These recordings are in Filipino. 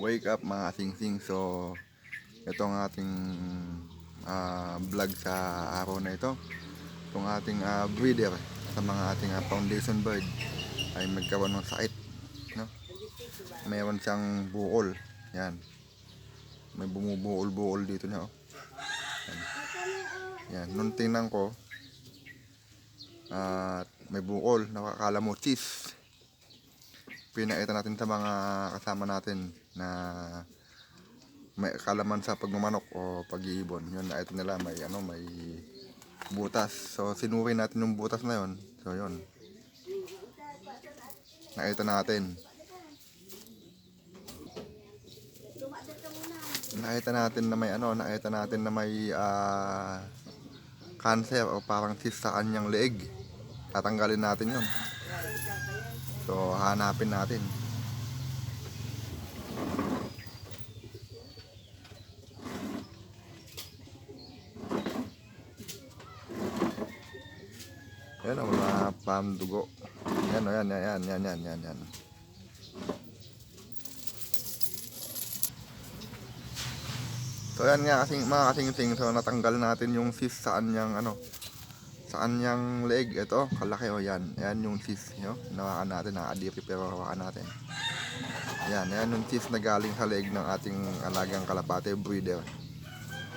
Wake up mga sing-sing. So, ito ang ating ah, vlog sa araw na ito. Itong ating ah, breeder sa mga ating ah, foundation bird ay magkaroon ng sakit. No? Meron siyang buol. Yan. May bumubuol-buol dito niya. Oh. Yan. Yan. Nung tingnan ko, at may bukol, nakakala mo cheese. Pinakita natin sa mga kasama natin na may kalaman sa pagmamanok o pag-iibon. Yun, nakita nila may ano, may butas. So sinuri natin yung butas na yun. So yun. Nakita natin. Nakita natin na may ano, nakita natin na may ah cancer o parang cyst sa kanyang leeg. Tatanggalin natin yon. So, hanapin natin. Yan ang mga pandugo. Yan o, yan, yan, yan, yan, yan, yan. So yan nga kasing mga kasing-sing so natanggal natin yung cyst sa kanyang ano sa kanyang leg ito kalaki o yan yan yung cyst nyo nawakan natin nakadiri pero hawakan natin yan yan yung cyst na galing sa leg ng ating alagang kalapate breeder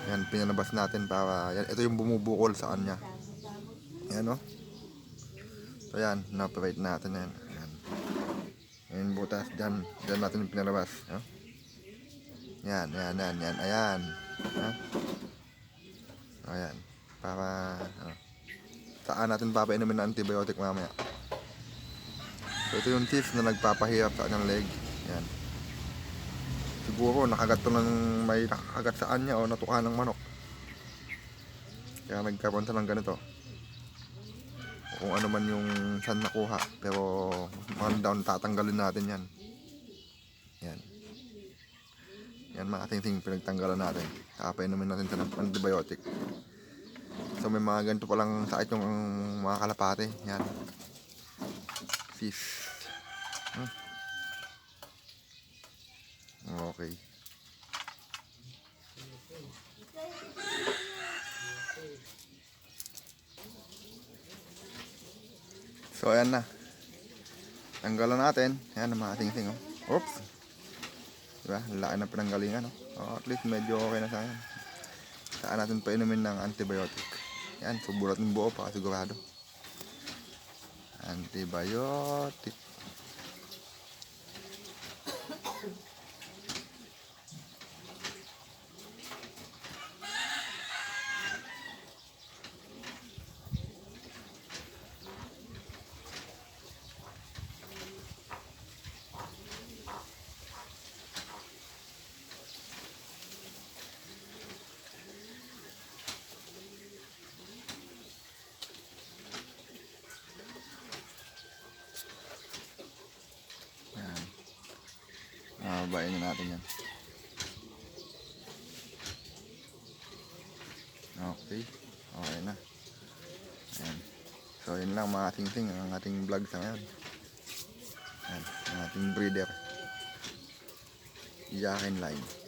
yan pinalabas natin para yan ito yung bumubukol sa kanya yan o so yan na-operate natin yan yan yan butas dyan dyan natin pinalabas no? Yan, yan, yan, yan. Ayan. Ha? Ayan. Para, ano. Saan natin papainumin ng antibiotic mamaya. So, ito yung tips na nagpapahirap sa kanyang leg. Yan. Siguro, nakagat to ng may nakagat sa kanya o natuka ng manok. Kaya nagkaroon siya ng ganito. Kung ano man yung saan nakuha. Pero, mga down, tatanggalin natin yan. Yan. Yan mga ting pinagtanggalan natin. Kakapainumin natin sa antibiotic. So may mga ganito palang sakit yung mga kalapate. Yan. Fish. Hmm. Okay. So ayan na. Tanggalan natin. Yan ang mga ting-ting. Oh. Oops. Diba? Laki na pinanggalingan, no? Oh, at least medyo okay na sa akin. Saan natin painumin ng antibiotic. Yan, subulat ng buo para sigurado. Antibiotic. Yan. Mababain na natin yan. Okay. Okay na. Ayan. So, yun lang mga ting-ting ang ating vlog sa ngayon. Ayan. Ang ating breeder. Yakin line.